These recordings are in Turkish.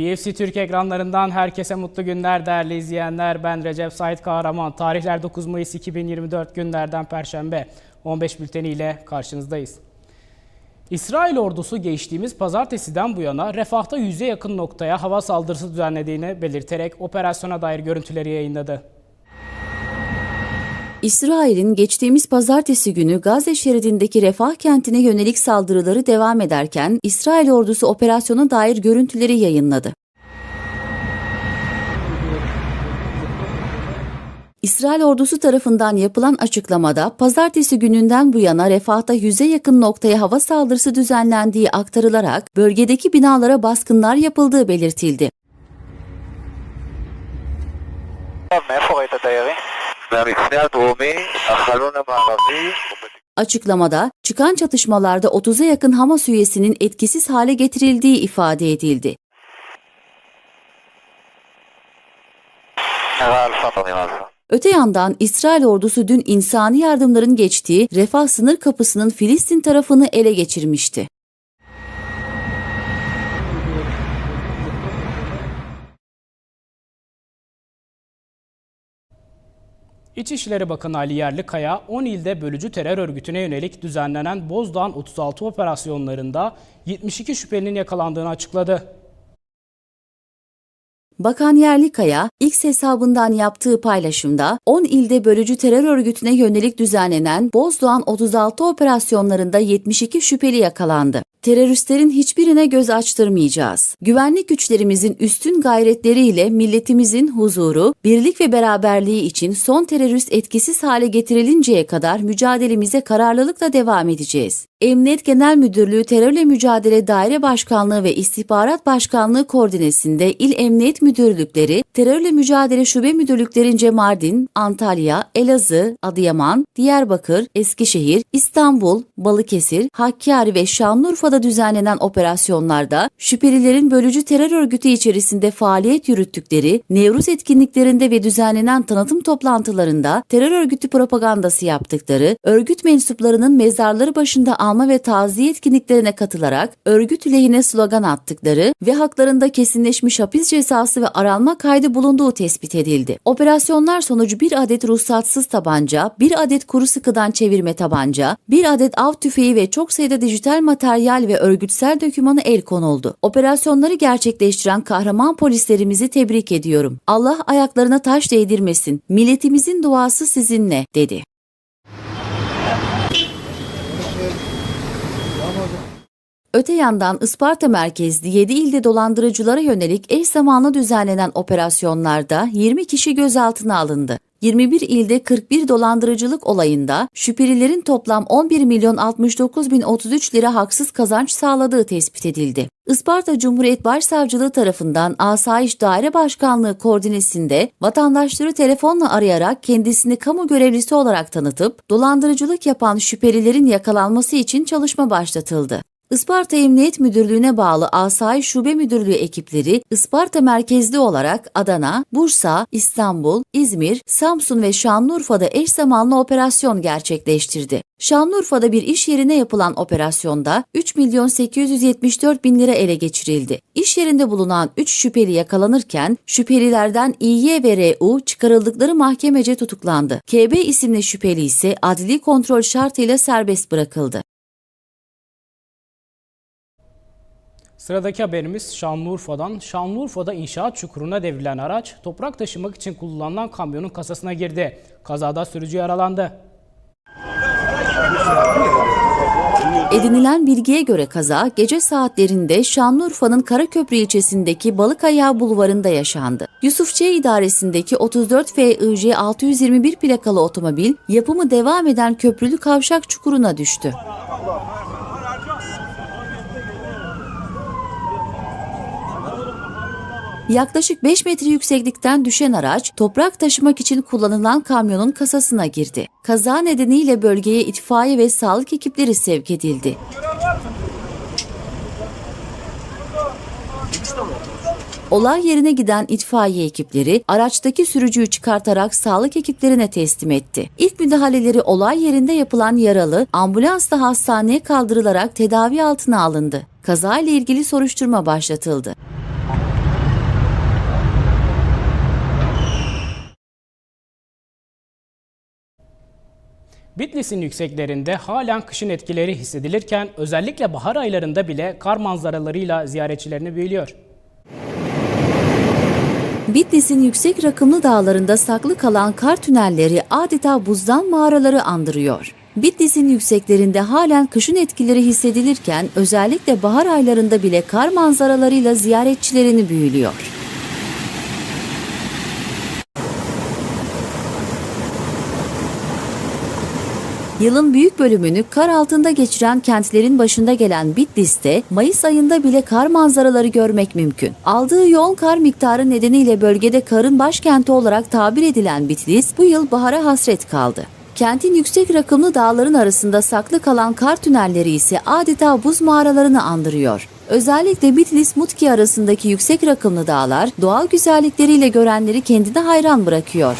BFC Türk ekranlarından herkese mutlu günler değerli izleyenler. Ben Recep Sait Kahraman. Tarihler 9 Mayıs 2024 günlerden Perşembe 15 bülteni ile karşınızdayız. İsrail ordusu geçtiğimiz pazartesiden bu yana refahta yüze yakın noktaya hava saldırısı düzenlediğini belirterek operasyona dair görüntüleri yayınladı. İsrail'in geçtiğimiz pazartesi günü Gazze şeridindeki Refah kentine yönelik saldırıları devam ederken İsrail ordusu operasyona dair görüntüleri yayınladı. İsrail ordusu tarafından yapılan açıklamada pazartesi gününden bu yana Refah'ta yüze yakın noktaya hava saldırısı düzenlendiği aktarılarak bölgedeki binalara baskınlar yapıldığı belirtildi. מאיפה ראית את הירי? Açıklamada çıkan çatışmalarda 30'a yakın Hamas üyesinin etkisiz hale getirildiği ifade edildi. Öte yandan İsrail ordusu dün insani yardımların geçtiği Refah sınır kapısının Filistin tarafını ele geçirmişti. İçişleri Bakanı Ali Yerlikaya 10 ilde bölücü terör örgütüne yönelik düzenlenen Bozdağ'ın 36 operasyonlarında 72 şüphelinin yakalandığını açıkladı. Bakan Yerlikaya, X hesabından yaptığı paylaşımda 10 ilde bölücü terör örgütüne yönelik düzenlenen Bozdoğan 36 operasyonlarında 72 şüpheli yakalandı. Teröristlerin hiçbirine göz açtırmayacağız. Güvenlik güçlerimizin üstün gayretleriyle milletimizin huzuru, birlik ve beraberliği için son terörist etkisiz hale getirilinceye kadar mücadelemize kararlılıkla devam edeceğiz. Emniyet Genel Müdürlüğü Terörle Mücadele Daire Başkanlığı ve İstihbarat Başkanlığı koordinesinde İl Emniyet Müdürlükleri, Terörle Mücadele Şube Müdürlüklerince Mardin, Antalya, Elazığ, Adıyaman, Diyarbakır, Eskişehir, İstanbul, Balıkesir, Hakkari ve Şanlıurfa'da düzenlenen operasyonlarda şüphelilerin bölücü terör örgütü içerisinde faaliyet yürüttükleri, Nevruz etkinliklerinde ve düzenlenen tanıtım toplantılarında terör örgütü propagandası yaptıkları, örgüt mensuplarının mezarları başında alma ve taziye etkinliklerine katılarak örgüt lehine slogan attıkları ve haklarında kesinleşmiş hapis cezası ve aranma kaydı bulunduğu tespit edildi. Operasyonlar sonucu bir adet ruhsatsız tabanca, bir adet kuru sıkıdan çevirme tabanca, bir adet av tüfeği ve çok sayıda dijital materyal ve örgütsel dokümanı el konuldu. Operasyonları gerçekleştiren kahraman polislerimizi tebrik ediyorum. Allah ayaklarına taş değdirmesin. Milletimizin duası sizinle, dedi. Öte yandan Isparta merkezli 7 ilde dolandırıcılara yönelik eş zamanlı düzenlenen operasyonlarda 20 kişi gözaltına alındı. 21 ilde 41 dolandırıcılık olayında şüphelilerin toplam 11 milyon 69 bin 33 lira haksız kazanç sağladığı tespit edildi. Isparta Cumhuriyet Başsavcılığı tarafından Asayiş Daire Başkanlığı koordinesinde vatandaşları telefonla arayarak kendisini kamu görevlisi olarak tanıtıp dolandırıcılık yapan şüphelilerin yakalanması için çalışma başlatıldı. Isparta Emniyet Müdürlüğü'ne bağlı Asayiş Şube Müdürlüğü ekipleri Isparta merkezli olarak Adana, Bursa, İstanbul, İzmir, Samsun ve Şanlıurfa'da eş zamanlı operasyon gerçekleştirdi. Şanlıurfa'da bir iş yerine yapılan operasyonda 3 milyon 874 bin lira ele geçirildi. İş yerinde bulunan 3 şüpheli yakalanırken şüphelilerden İY ve RU çıkarıldıkları mahkemece tutuklandı. KB isimli şüpheli ise adli kontrol şartıyla serbest bırakıldı. Sıradaki haberimiz Şanlıurfa'dan. Şanlıurfa'da inşaat çukuruna devrilen araç toprak taşımak için kullanılan kamyonun kasasına girdi. Kazada sürücü yaralandı. Edinilen bilgiye göre kaza gece saatlerinde Şanlıurfa'nın Karaköprü ilçesindeki Balıkayağı bulvarında yaşandı. Yusufçay idaresindeki 34 FIJ 621 plakalı otomobil yapımı devam eden köprülü kavşak çukuruna düştü. Yaklaşık 5 metre yükseklikten düşen araç toprak taşımak için kullanılan kamyonun kasasına girdi. Kaza nedeniyle bölgeye itfaiye ve sağlık ekipleri sevk edildi. Olay yerine giden itfaiye ekipleri araçtaki sürücüyü çıkartarak sağlık ekiplerine teslim etti. İlk müdahaleleri olay yerinde yapılan yaralı ambulansla hastaneye kaldırılarak tedavi altına alındı. Kaza ile ilgili soruşturma başlatıldı. Bitlis'in yükseklerinde halen kışın etkileri hissedilirken özellikle bahar aylarında bile kar manzaralarıyla ziyaretçilerini büyülüyor. Bitlis'in yüksek rakımlı dağlarında saklı kalan kar tünelleri adeta buzdan mağaraları andırıyor. Bitlis'in yükseklerinde halen kışın etkileri hissedilirken özellikle bahar aylarında bile kar manzaralarıyla ziyaretçilerini büyülüyor. Yılın büyük bölümünü kar altında geçiren kentlerin başında gelen Bitlis'te Mayıs ayında bile kar manzaraları görmek mümkün. Aldığı yoğun kar miktarı nedeniyle bölgede karın başkenti olarak tabir edilen Bitlis bu yıl bahara hasret kaldı. Kentin yüksek rakımlı dağların arasında saklı kalan kar tünelleri ise adeta buz mağaralarını andırıyor. Özellikle Bitlis-Mutki arasındaki yüksek rakımlı dağlar doğal güzellikleriyle görenleri kendine hayran bırakıyor.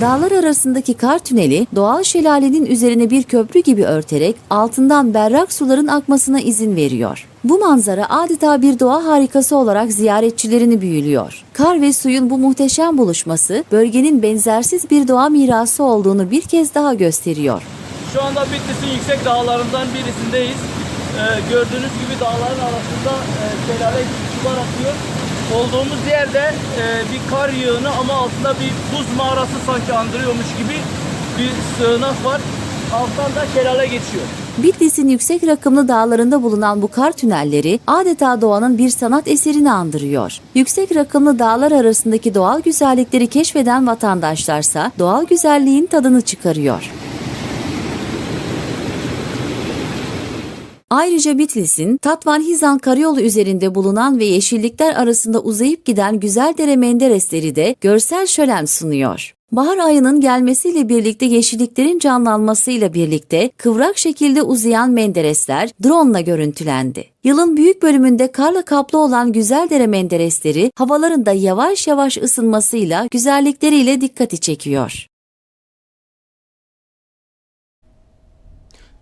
Dağlar arasındaki kar tüneli doğal şelalenin üzerine bir köprü gibi örterek altından berrak suların akmasına izin veriyor. Bu manzara adeta bir doğa harikası olarak ziyaretçilerini büyülüyor. Kar ve suyun bu muhteşem buluşması bölgenin benzersiz bir doğa mirası olduğunu bir kez daha gösteriyor. Şu anda Bitlis'in yüksek dağlarından birisindeyiz. Ee, gördüğünüz gibi dağların arasında e, şelale sular akıyor. Olduğumuz yerde e, bir kar yığını ama altında bir buz mağarası sanki andırıyormuş gibi bir sığınak var. Alttan da şelale geçiyor. Bitlis'in yüksek rakımlı dağlarında bulunan bu kar tünelleri adeta doğanın bir sanat eserini andırıyor. Yüksek rakımlı dağlar arasındaki doğal güzellikleri keşfeden vatandaşlarsa doğal güzelliğin tadını çıkarıyor. Ayrıca Bitlis'in Tatvan-Hizan karayolu üzerinde bulunan ve yeşillikler arasında uzayıp giden Güzeldere Menderesleri de görsel şölen sunuyor. Bahar ayının gelmesiyle birlikte yeşilliklerin canlanmasıyla birlikte kıvrak şekilde uzayan Menderesler drone görüntülendi. Yılın büyük bölümünde karla kaplı olan Güzeldere Menderesleri havalarında yavaş yavaş ısınmasıyla güzellikleriyle dikkati çekiyor.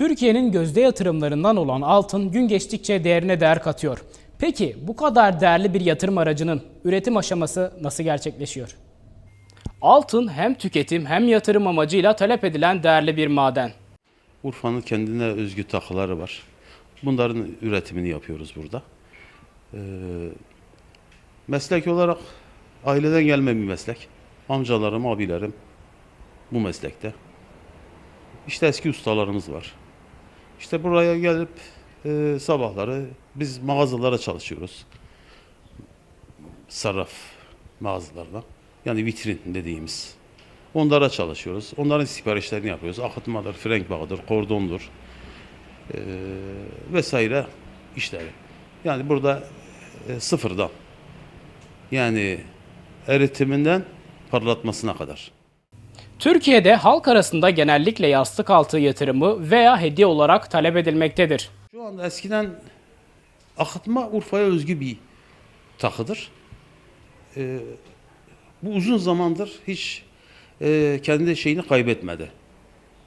Türkiye'nin gözde yatırımlarından olan altın gün geçtikçe değerine değer katıyor. Peki bu kadar değerli bir yatırım aracının üretim aşaması nasıl gerçekleşiyor? Altın hem tüketim hem yatırım amacıyla talep edilen değerli bir maden. Urfa'nın kendine özgü takıları var. Bunların üretimini yapıyoruz burada. Ee, meslek olarak aileden gelme bir meslek. Amcalarım, abilerim bu meslekte. İşte eski ustalarımız var. İşte buraya gelip e, sabahları biz mağazalara çalışıyoruz. Sarraf mağazalarına. Yani vitrin dediğimiz. Onlara çalışıyoruz. Onların siparişlerini yapıyoruz. Akıtmadır, frenk bağıdır, kordondur e, vesaire işleri. Yani burada e, sıfırdan yani eritiminden parlatmasına kadar. Türkiye'de halk arasında genellikle yastık altı yatırımı veya hediye olarak talep edilmektedir. Şu anda eskiden akıtma Urfa'ya özgü bir takıdır. Ee, bu uzun zamandır hiç e, kendi şeyini kaybetmedi.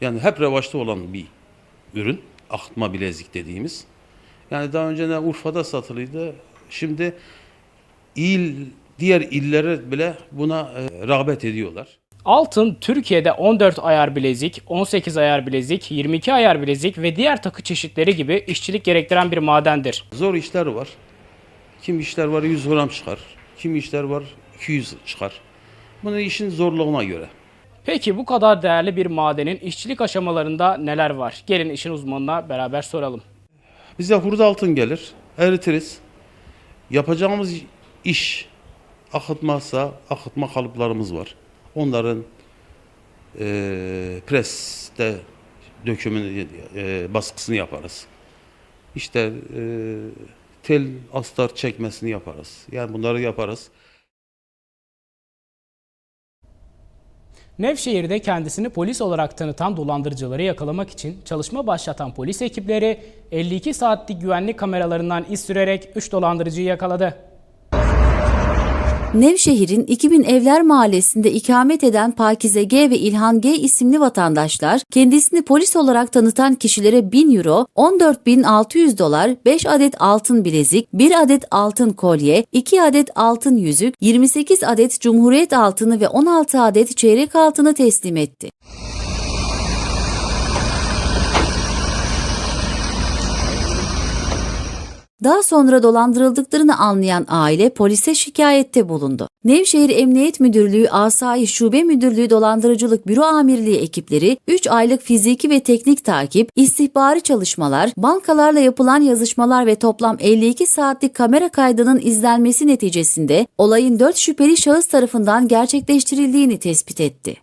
Yani hep revaçta olan bir ürün. Akıtma bilezik dediğimiz. Yani daha önce de Urfa'da satılıydı. Şimdi il, diğer illere bile buna e, rağbet ediyorlar. Altın Türkiye'de 14 ayar bilezik, 18 ayar bilezik, 22 ayar bilezik ve diğer takı çeşitleri gibi işçilik gerektiren bir madendir. Zor işler var. Kim işler var 100 gram çıkar. Kim işler var 200 çıkar. Bunun işin zorluğuna göre. Peki bu kadar değerli bir madenin işçilik aşamalarında neler var? Gelin işin uzmanına beraber soralım. Bize hurda altın gelir, eritiriz. Yapacağımız iş akıtmazsa akıtma kalıplarımız var. Onların eee preste dökümünü, eee, baskısını yaparız. İşte eee, tel astar çekmesini yaparız. Yani bunları yaparız. Nevşehir'de kendisini polis olarak tanıtan dolandırıcıları yakalamak için çalışma başlatan polis ekipleri 52 saatlik güvenlik kameralarından iz sürerek 3 dolandırıcıyı yakaladı. Nevşehir'in 2000 Evler Mahallesi'nde ikamet eden Pakize G ve İlhan G isimli vatandaşlar kendisini polis olarak tanıtan kişilere 1000 euro, 14.600 dolar, 5 adet altın bilezik, 1 adet altın kolye, 2 adet altın yüzük, 28 adet Cumhuriyet altını ve 16 adet çeyrek altını teslim etti. Daha sonra dolandırıldıklarını anlayan aile polise şikayette bulundu. Nevşehir Emniyet Müdürlüğü Asayiş Şube Müdürlüğü Dolandırıcılık Büro Amirliği ekipleri 3 aylık fiziki ve teknik takip, istihbari çalışmalar, bankalarla yapılan yazışmalar ve toplam 52 saatlik kamera kaydının izlenmesi neticesinde olayın 4 şüpheli şahıs tarafından gerçekleştirildiğini tespit etti.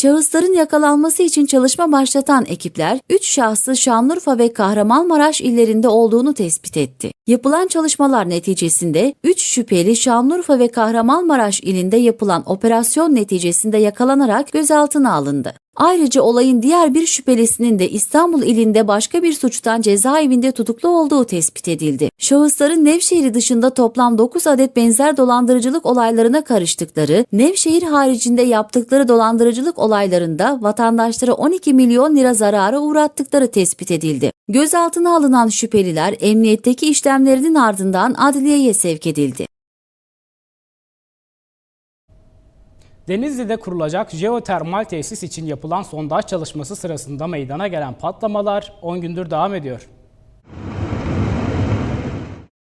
Şahısların yakalanması için çalışma başlatan ekipler 3 şahsı Şanlıurfa ve Kahramanmaraş illerinde olduğunu tespit etti. Yapılan çalışmalar neticesinde 3 şüpheli Şanlıurfa ve Kahramanmaraş ilinde yapılan operasyon neticesinde yakalanarak gözaltına alındı. Ayrıca olayın diğer bir şüphelisinin de İstanbul ilinde başka bir suçtan cezaevinde tutuklu olduğu tespit edildi. Şahısların Nevşehir dışında toplam 9 adet benzer dolandırıcılık olaylarına karıştıkları, Nevşehir haricinde yaptıkları dolandırıcılık olaylarında vatandaşlara 12 milyon lira zarara uğrattıkları tespit edildi. Gözaltına alınan şüpheliler emniyetteki işlemlerinin ardından adliyeye sevk edildi. Denizli'de kurulacak jeotermal tesis için yapılan sondaj çalışması sırasında meydana gelen patlamalar 10 gündür devam ediyor.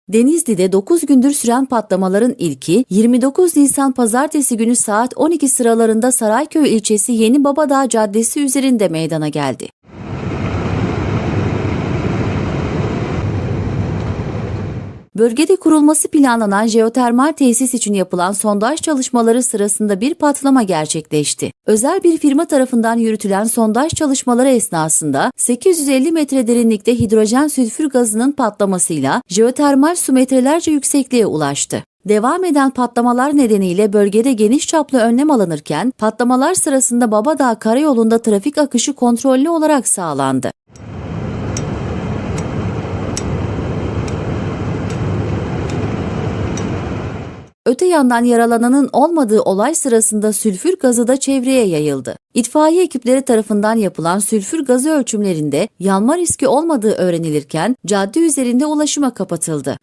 Denizli'de 9 gündür süren patlamaların ilki 29 Nisan pazartesi günü saat 12 sıralarında Sarayköy ilçesi Yeni Babadağ Caddesi üzerinde meydana geldi. Bölgede kurulması planlanan jeotermal tesis için yapılan sondaj çalışmaları sırasında bir patlama gerçekleşti. Özel bir firma tarafından yürütülen sondaj çalışmaları esnasında 850 metre derinlikte hidrojen sülfür gazının patlamasıyla jeotermal su metrelerce yüksekliğe ulaştı. Devam eden patlamalar nedeniyle bölgede geniş çaplı önlem alınırken patlamalar sırasında Babadağ Karayolu'nda trafik akışı kontrollü olarak sağlandı. Öte yandan yaralananın olmadığı olay sırasında sülfür gazı da çevreye yayıldı. İtfaiye ekipleri tarafından yapılan sülfür gazı ölçümlerinde yanma riski olmadığı öğrenilirken cadde üzerinde ulaşıma kapatıldı.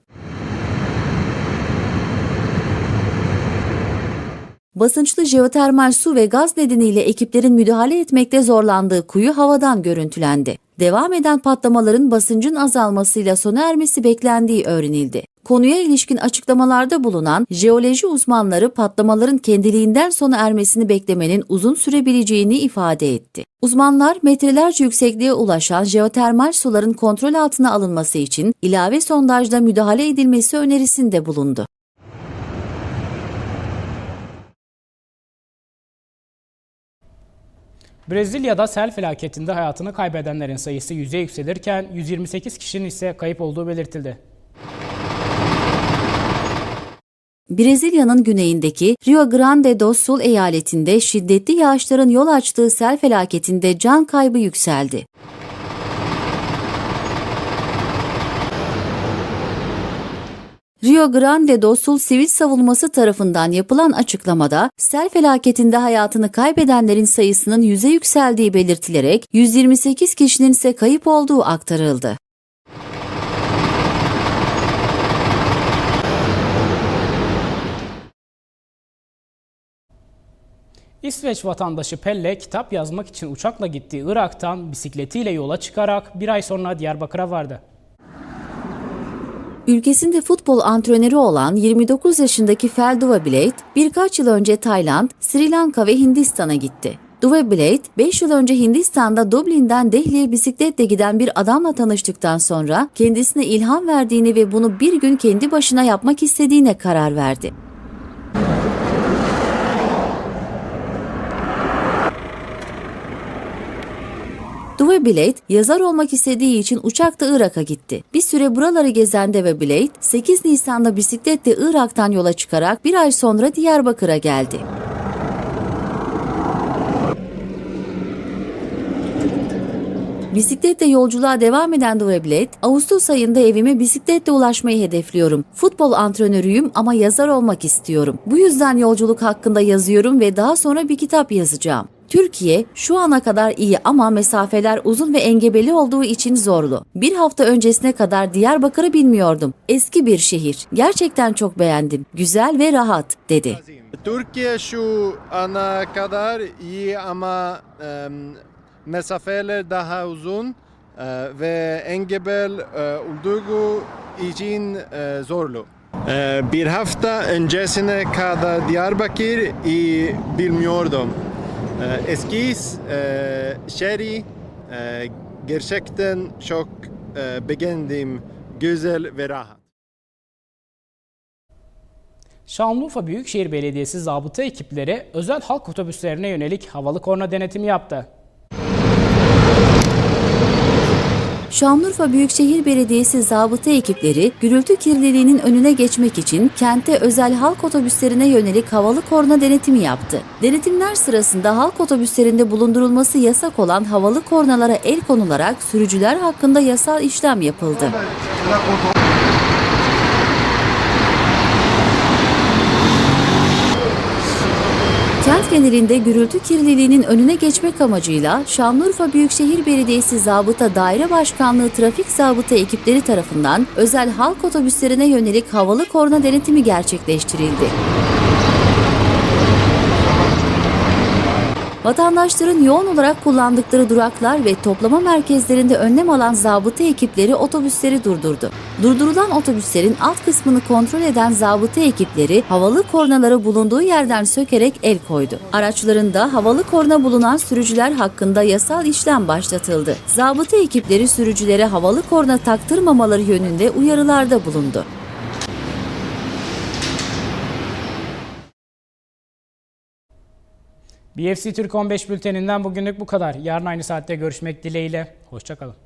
Basınçlı jeotermal su ve gaz nedeniyle ekiplerin müdahale etmekte zorlandığı kuyu havadan görüntülendi. Devam eden patlamaların basıncın azalmasıyla sona ermesi beklendiği öğrenildi. Konuya ilişkin açıklamalarda bulunan jeoloji uzmanları patlamaların kendiliğinden sona ermesini beklemenin uzun sürebileceğini ifade etti. Uzmanlar metrelerce yüksekliğe ulaşan jeotermal suların kontrol altına alınması için ilave sondajda müdahale edilmesi önerisinde bulundu. Brezilya'da sel felaketinde hayatını kaybedenlerin sayısı yüze yükselirken 128 kişinin ise kayıp olduğu belirtildi. Brezilya'nın güneyindeki Rio Grande do Sul eyaletinde şiddetli yağışların yol açtığı sel felaketinde can kaybı yükseldi. Rio Grande do Sul Sivil Savunması tarafından yapılan açıklamada sel felaketinde hayatını kaybedenlerin sayısının yüze yükseldiği belirtilerek 128 kişinin ise kayıp olduğu aktarıldı. İsveç vatandaşı Pelle kitap yazmak için uçakla gittiği Irak'tan bisikletiyle yola çıkarak bir ay sonra Diyarbakır'a vardı. Ülkesinde futbol antrenörü olan 29 yaşındaki Fel Duvablade birkaç yıl önce Tayland, Sri Lanka ve Hindistan'a gitti. Duvablade 5 yıl önce Hindistan'da Dublin'den Delhi'ye bisikletle giden bir adamla tanıştıktan sonra kendisine ilham verdiğini ve bunu bir gün kendi başına yapmak istediğine karar verdi. Dwayne Blade yazar olmak istediği için uçakta Irak'a gitti. Bir süre buraları gezen Dwayne Blade 8 Nisan'da bisikletle Irak'tan yola çıkarak bir ay sonra Diyarbakır'a geldi. Bisikletle yolculuğa devam eden Dueblet, Ağustos ayında evime bisikletle ulaşmayı hedefliyorum. Futbol antrenörüyüm ama yazar olmak istiyorum. Bu yüzden yolculuk hakkında yazıyorum ve daha sonra bir kitap yazacağım. Türkiye şu ana kadar iyi ama mesafeler uzun ve engebeli olduğu için zorlu. Bir hafta öncesine kadar Diyarbakır'ı bilmiyordum. Eski bir şehir. Gerçekten çok beğendim. Güzel ve rahat, dedi. Türkiye şu ana kadar iyi ama em, mesafeler daha uzun e, ve engebel e, olduğu için e, zorlu. E, bir hafta öncesine kadar Diyarbakır iyi bilmiyordum. E, eski e, şehri e, gerçekten çok e, beğendim. Güzel ve rahat. Şanlıurfa Büyükşehir Belediyesi zabıta ekipleri özel halk otobüslerine yönelik havalı korna denetimi yaptı. Şanlıurfa Büyükşehir Belediyesi zabıta ekipleri gürültü kirliliğinin önüne geçmek için kente özel halk otobüslerine yönelik havalı korna denetimi yaptı. Denetimler sırasında halk otobüslerinde bulundurulması yasak olan havalı kornalara el konularak sürücüler hakkında yasal işlem yapıldı. Kent genelinde gürültü kirliliğinin önüne geçmek amacıyla Şanlıurfa Büyükşehir Belediyesi Zabıta Daire Başkanlığı Trafik Zabıta ekipleri tarafından özel halk otobüslerine yönelik havalı korna denetimi gerçekleştirildi. Vatandaşların yoğun olarak kullandıkları duraklar ve toplama merkezlerinde önlem alan zabıta ekipleri otobüsleri durdurdu. Durdurulan otobüslerin alt kısmını kontrol eden zabıta ekipleri havalı kornaları bulunduğu yerden sökerek el koydu. Araçlarında havalı korna bulunan sürücüler hakkında yasal işlem başlatıldı. Zabıta ekipleri sürücülere havalı korna taktırmamaları yönünde uyarılarda bulundu. BFC Türk 15 bülteninden bugünlük bu kadar. Yarın aynı saatte görüşmek dileğiyle. Hoşçakalın.